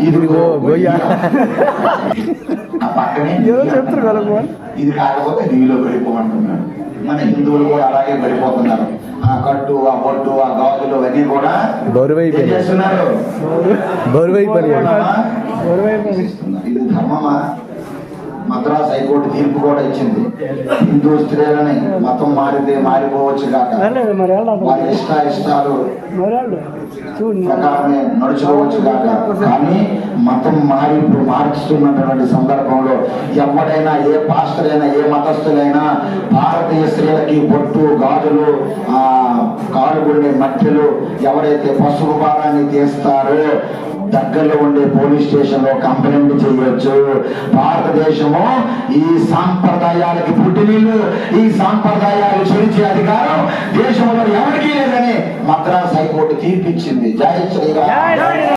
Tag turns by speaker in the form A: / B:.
A: ఇదిగో
B: గొయ్య. ఏదో చెప్తారు కదా.
A: ఇది కాకపోతే నీలో పడిపోమంటున్నాడు మన హిందువులు కూడా అలాగే పడిపోతున్నారు. ఆ కట్టు ఆ బొట్టు ఆ గాజులు అవన్నీ కూడా
B: బరువైపోయాడు
A: చేస్తున్నారు. ఇది ధర్మమా? మద్రాస్ హైకోర్టు తీర్పు కూడా ఇచ్చింది. హిందూ స్త్రీలని మతం మారితే మారిపోవచ్చు కాక వారి ఇష్ట ఇష్టాలు ప్రకారమే నడుచుకోవచ్చు కాక కానీ మతం మారి మార్చుతున్నటువంటి సందర్భంలో ఎవడైనా ఏ పాస్టర్ అయినా ఏ మతస్థులైనా భారతీయ స్త్రీలకి బొట్టు గాజులు ఆ కాలుగుండే మధ్యలో ఎవరైతే పసుపు భారాన్ని తీస్తారో దగ్గరలో ఉండే పోలీస్ స్టేషన్లో కంప్లైంట్ చేయొచ్చు. భారతదేశము ఈ సాంప్రదాయాలకి పుట్టినీళ్ళు ఈ సాంప్రదాయాలు చెరిచే అధికారం దేశంలో ఎవరికీ లేదని మద్రాస్ హైకోర్టు తీర్పిచ్చింది. జై శ్రీరామ్.